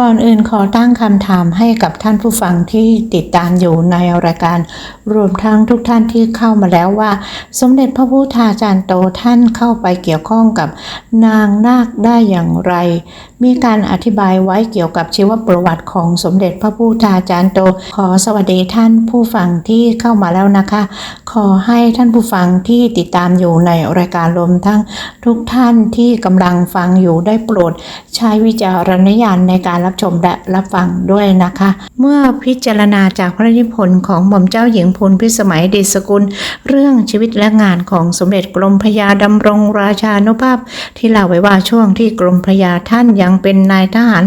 ก่อนอื่นขอตั้งคำถามให้กับท่านผู้ฟังที่ติดตามอยู่ในรายการ รวมทั้งทุกท่านที่เข้ามาแล้วว่า สมเด็จพระพุทธาจารย์โตท่านเข้าไปเกี่ยวข้องกับนางนาคได้อย่างไร มีการอธิบายไว้เกี่ยวกับชีวประวัติของสมเด็จพระพุทธาจารย์โต ขอสวัสดีท่านผู้ฟังที่เข้ามาแล้วนะคะ ขอให้ท่านผู้ฟังที่ติดตามอยู่ในรายการรวมทั้งทุกท่านที่กำลังฟังอยู่ได้โปรด ใช้วิจารณญาณในการรับชมและรับฟังด้วยนะคะ เมื่อพิจารณาจากพระนิพนธ์ของหม่อมเจ้าหญิงพลพิสมัยเดชกุล เรื่องชีวิตและงานของสมเด็จกรมพระยาดำรงราชานุภาพ ที่เล่าไว้ว่าช่วงที่กรมพระยาท่านยังเป็นนายทหาร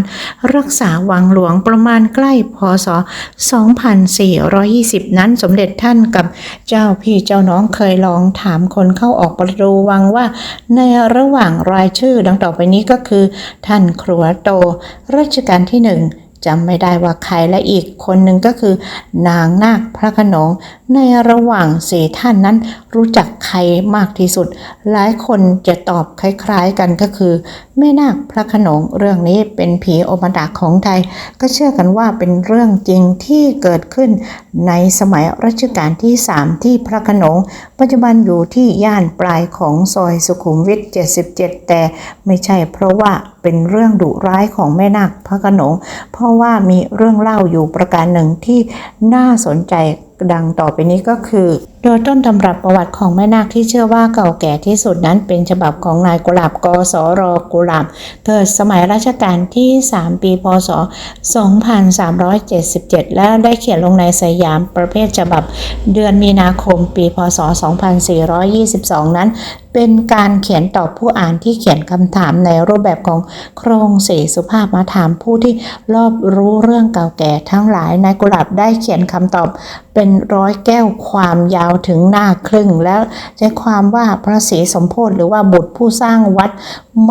รักษาวังหลวงประมาณใกล้พศ 2420 นั้นสมเด็จท่านกับเจ้าพี่เจ้าน้องเคยลองถามคนเข้าออกประตูวังว่าในระหว่างรายชื่อดังต่อไปนี้ก็คือ ท่านครัวโตรัชกาลที่หนึ่ง จำไม่ได้ว่าใครและอีกคนหนึ่งก็คือ นางนาคพระขนงในระหว่างสี่ท่านนั้นรู้จักใครมากที่สุด หลายคนจะตอบคล้ายๆกันก็คือ แม่นาคพระขนงเรื่องนี้เป็นผีอมดะของไทย ก็เชื่อกันว่าเป็นเรื่องจริงที่เกิดขึ้นในสมัยรัชกาลที่3ที่พระขนง ปัจจุบันอยู่ที่ย่านปลายของซอยสุขุมวิท 77 แต่ไม่ใช่เพราะว่า เป็นเรื่องดุร้ายของแม่นาคพระโขนง เพราะว่ามีเรื่องเล่าอยู่ประการหนึ่งที่น่าสนใจดังต่อไปนี้ก็คือ โดยต้นตำรับประวัติของแม่นาคที่เชื่อว่าเก่าแก่ที่สุดนั้นเป็นฉบับของนายกุหลาบกสรกุหลาบเกิดสมัยรัชกาลที่ 3 ปีพศ 2377 แล้วได้เขียนลงในสยามประเภทฉบับ เดือนมีนาคมปีพศ 2422 นั้นเป็นการเขียนตอบผู้อ่านที่เขียนคำถามในรูปแบบของโครงสีสุภาพมาถามผู้ที่รอบรู้เรื่องเก่าแก่ทั้งหลายนายกุหลาบได้เขียนคำตอบเป็นร้อยแก้วความยาวถึงหน้าครึ่ง แล้วใจความว่าพระศรีสมโพธิหรือว่าบุตรผู้สร้างวัด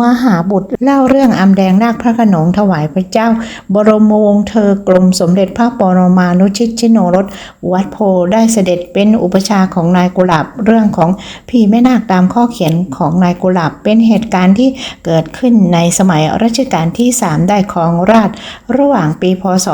มหาบุตรเล่าเรื่องอำแดงนาคพระขนงถวายพระเจ้า บรมวงศ์เธอกรมสมเด็จพระปรมานุชิตชิโนรสวัดโพได้เสด็จเป็นอุปชาของนายกุหลาบเรื่องของพี่แม่นาคตามข้อเขียนของนายกุหลาบเป็นเหตุการณ์ที่เกิดขึ้นในสมัยรัชกาลที่ 3 ได้ครองราชระหว่างปีพศ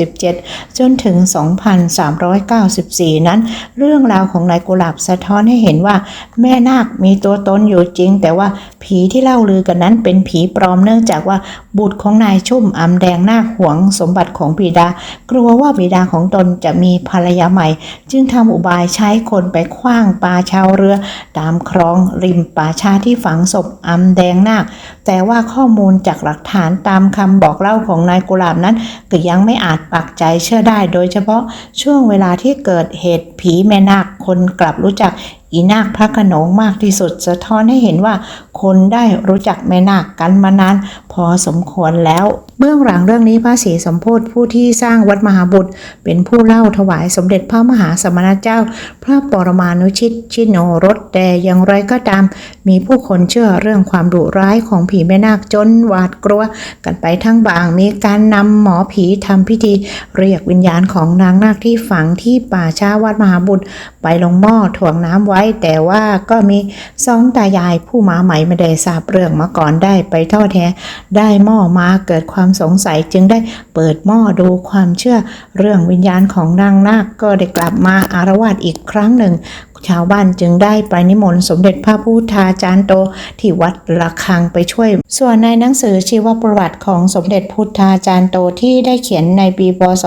2367 จนถึง 2 2394 นั้น เรื่องราวของนายกุหลาบสะท้อนให้เห็นว่า แม่นาคมีตัวตนอยู่จริง แต่ว่าผีที่เล่าลือกันนั้นเป็นผีปลอมเนื่องจากว่าบุตรของนายชุ่มอำแดงนาคหวงสมบัติของบิดา กลัวว่าบิดาของตนจะมีภรรยาใหม่ จึงทำอุบายใช้คนไปคว้างปลาชาวเรือ ตามคลองริมป่าชาที่ฝังศพอำแดงนาค แต่ว่าข้อมูลจากหลักฐานตามคำบอกเล่าของนายกุหลาบนั้นก็ยังไม่อาจปักใจเชื่อได้โดยเฉพาะช่วงเวลาที่เกิดเหตุผีแม่นาคคนกลับรู้จัก อีนาคพระโขนงมากที่สุดสะท้อนให้เห็นว่า คนได้รู้จักแม่นาคกันมานาน พอสมควรแล้ว เบื้องหลังเรื่องนี้พระศรีสมโพธิผู้ที่สร้างวัดมหาบุตร เป็นผู้เล่าถวายสมเด็จพระมหาสมณเจ้า พระปรมานุชิตชิโนรสแต่อย่างไรก็ตาม มีผู้คนเชื่อเรื่องความดุร้ายของผีแม่นาคจนหวาดกลัว กันไปทั้งบางมีการนำหมอผีทำพิธี เรียกวิญญาณของนางนาคที่ฝังที่ป่าช้าวัดมหาบุตร ไปลงหม้อถ่วงน้ำไว้แต่ว่าก็มีสองตายายผู้มาใหม่ไม่ได้ทราบเรื่องมาก่อนได้ไปทอดแท้ได้หม้อมาเกิดความสงสัยจึงได้เปิดหม้อดูความเชื่อเรื่องวิญญาณของนางนาคก็ได้กลับมาอารวาสอีกครั้งหนึ่ง ชาวบ้านจึงได้ไปนิมนต์สมเด็จพระพุทธาจารย์โตที่วัดระฆังไปช่วย ส่วนในหนังสือชีวประวัติของสมเด็จพุทธาจารย์โตที่ได้เขียนในปีพศ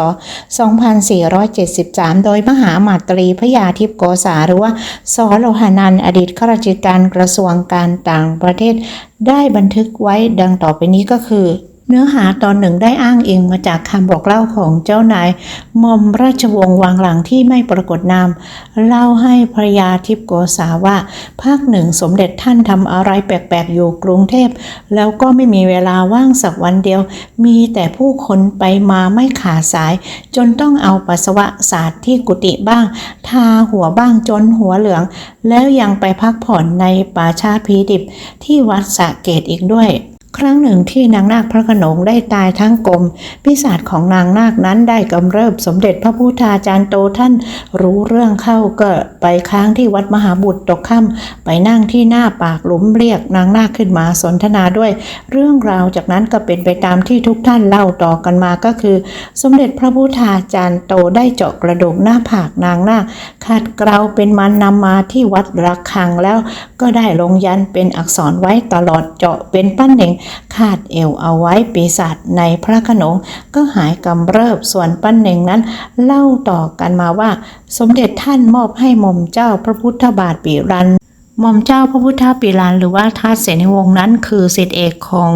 2473 โดยมหามาตรีพระยาทิพย์โกษาหรือว่าสโลหานันอดีตข้าราชการกระทรวงการต่างประเทศ ได้บันทึกไว้ดังต่อไปนี้ก็คือ เนื้อหาตอนหนึ่งได้อ้างอิงมาจากคำบอกเล่าของเจ้านายมอมราชวงศ์วังหลังที่ไม่ปรากฏนาม เล่าให้ภรรยาทิพโกษาว่า ภาคหนึ่งสมเด็จท่านทำอะไรแปลกๆอยู่กรุงเทพ แล้วก็ไม่มีเวลาว่างสักวันเดียว มีแต่ผู้คนไปมาไม่ขาดสาย จนต้องเอาปัสสาวะสาดที่กุฏิบ้าง ทาหัวบ้างจนหัวเหลือง แล้วยังไปพักผ่อนในป่าชาพีดิบที่วัดสะเกตอีกด้วย ครั้งหนึ่งที่นางนาคพระขนงได้ตายทั้งกลมปีศาจของนางนาคนั้นได้กำเริบสมเด็จพระพุทธาจารย์โตท่านรู้เรื่องเข้าก็ไปค้างที่วัดมหาบุตรตกค่ำไปนั่งที่หน้าปากหลุมเรียกนางนาคขึ้นมาสนทนาด้วย เรื่องราวจากนั้นก็เป็นไปตามที่ทุกท่านเล่าต่อกันมาก็คือ สมเด็จพระพุทธาจารย์โตได้เจาะกระดูกหน้าผากนางนาคขัดเกลาเป็นมันนำมาที่วัดระฆังแล้วก็ได้ลงยันเป็นอักษรไว้ตลอดเจาะเป็นปั้นเหน่งคาดเอวเอาไว้ปีศาจในพระขนงก็หายกำเริบส่วนปั้นเหน่งนั้น เล่าต่อกันมาว่า สมเด็จท่านมอบให้หม่อมเจ้าพระพุทธบาทปีรันหม่อมเจ้าพระพุทธปีรันหรือว่าท้าเสนิวงศ์นั้นคือศิษย์เอกของ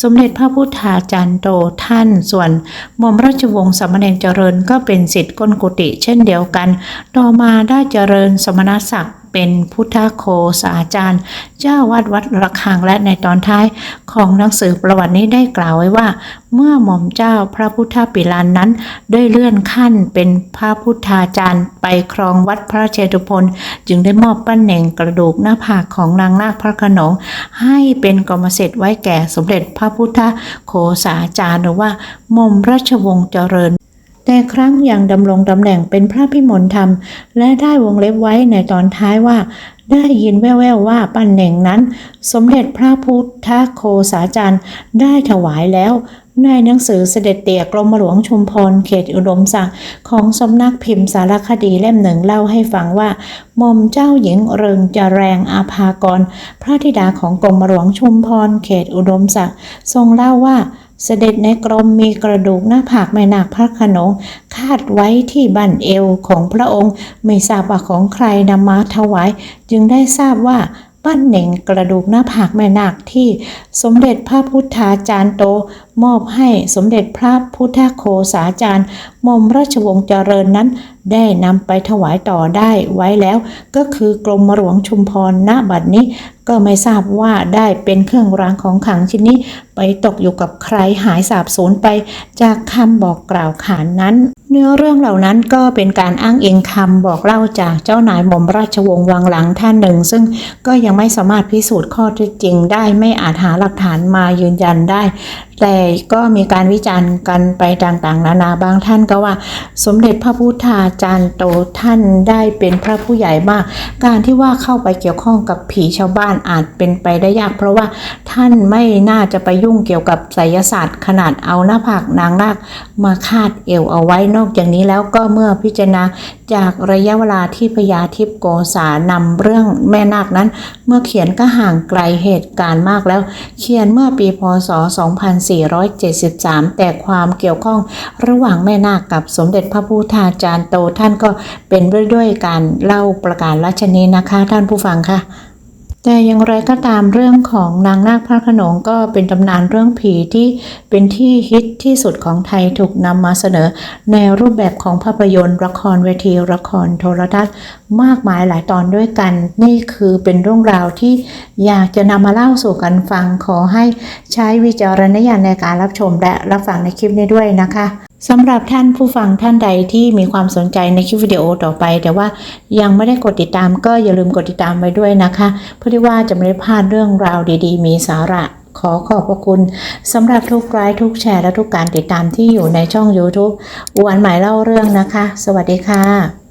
สมเด็จพระพุทธาจารย์โตท่านส่วนหม่อมราชวงศ์สามเณรเจริญก็เป็นศิษย์ก้นกุฏิเช่นเดียวกัน ต่อมาได้เจริญสมณศักดิ์ เป็นพุทธโคสาจารย์ เจ้าวัดวัดระฆังและในตอนท้ายของหนังสือประวัตินี้ได้กล่าวไว้ว่า เมื่อหม่อมเจ้าพระพุทธปิลานนั้น ได้เลื่อนขั้นเป็นพระพุทธาจารย์ไปครองวัดพระเชตุพนจึงได้มอบปั้นเหน่งกระดูกหน้าผากของนางนาคพระขนงให้เป็นกรรมสิทธิ์ไว้แก่สมเด็จพระพุทธโคสาจารย์หรือว่าหม่อมราชวงศ์เจริญ แต่ครั้งยังดำรงตำแหน่งเป็นพระพิมลธรรม และได้วงเล็บไว้ในตอนท้ายว่า ได้ยินแว่วๆว่าปั้นเหน่งนั้น สมเด็จพระพุทธโคสาจารย์ได้ถวายแล้ว ในหนังสือเสด็จเตี่ยกรมหลวงชุมพรเขตอุดมศักดิ์ของสำนักพิมพ์สารคดีเล่มหนึ่งเล่าให้ฟังว่าหม่อมเจ้าหญิงเริงจาแรงอาภากร พระธิดาของกรมหลวงชุมพรเขตอุดมศักดิ์ทรงเล่าว่า เสด็จในกรมมีกระดูกหน้าผากแม่นาคพระขนงคาดไว้ที่บั้นเอวของพระองค์ ไม่ทราบว่าของใครนำมาถวาย จึงได้ทราบว่าปั้นเหน่งกระดูกหน้าผากแม่นาคที่สมเด็จพระพุทธาจารย์โตมอบให้สมเด็จพระพุทธโคสาจารย์มอมราชวงศ์เจริญนั้น ได้นำไปถวายต่อได้ไว้แล้ว ก็คือกรมหลวงชุมพรณบัดนี้ ก็ไม่ทราบว่าได้เป็นเครื่องรางของขลังชิ้นนี้ ไปตกอยู่กับใครหายสาบสูญไป จากคำบอกกล่าวขานนั้น เนื้อเรื่องเหล่านั้นก็เป็นการอ้างอิงคำบอกเล่าจากเจ้านายหม่อมราชวงศ์วังหลังท่านหนึ่ง ซึ่งก็ยังไม่สามารถพิสูจน์ข้อเท็จจริงได้ไม่อาจหาหลักฐานมายืนยันได้ แต่ก็มีการวิจารณ์กันไปต่างๆ นานาบางท่านก็ว่า สมเด็จพระพุทธาจารย์โตท่านได้เป็นพระผู้ใหญ่มาก การที่ว่าเข้าไปเกี่ยวข้องกับผีชาวบ้านอาจเป็นไปได้ยาก เพราะว่าท่านไม่น่าจะไปยุ่งเกี่ยวกับไสยศาสตร์ ขนาดเอาหน้าผากนางนาคมาคาดเอวเอาไว้นอกจากนี้แล้วก็เมื่อพิจารณาจากระยะเวลาที่พญาทิพย์โกษานำเรื่องแม่นาคนั้น เมื่อเขียนก็ห่างไกลเหตุการณ์มากแล้ว เขียนเมื่อปีพศ2473 แต่ความเกี่ยวข้องระหว่างแม่นาคกับสมเด็จพระพุทธาจารย์โตท่านก็เป็นด้วยด้วยการเล่าประการรัชนีนะคะ ท่านผู้ฟังค่ะ แต่อย่างไรก็ตามเรื่องของนางนาคพระขนงก็เป็นตำนานเรื่องผีที่เป็นที่ฮิตที่สุดของไทยถูกนำมาเสนอ ในรูปแบบของภาพยนตร์ ละครเวทีละครโทรทัศน์มากมายหลายตอนด้วยกัน นี่คือเป็นเรื่องราวที่อยากจะนำมาเล่าสู่กันฟังขอให้ใช้วิจารณญาณในการรับชมและรับฟังในคลิปนี้ด้วยนะคะ สำหรับท่านผู้ฟังท่านใดที่มีความสนใจในคลิปวิดีโอต่อไป แต่ว่ายังไม่ได้กดติดตามก็อย่าลืมกดติดตามไว้ด้วยนะคะ เพื่อที่ว่าจะไม่ได้พลาดเรื่องราวดีๆ มีสาระขอขอบพระคุณสำหรับทุกไลค์ทุกแชร์และทุกการติดตามที่อยู่ในช่อง YouTube วันใหม่เล่าเรื่องนะคะ สวัสดีค่ะ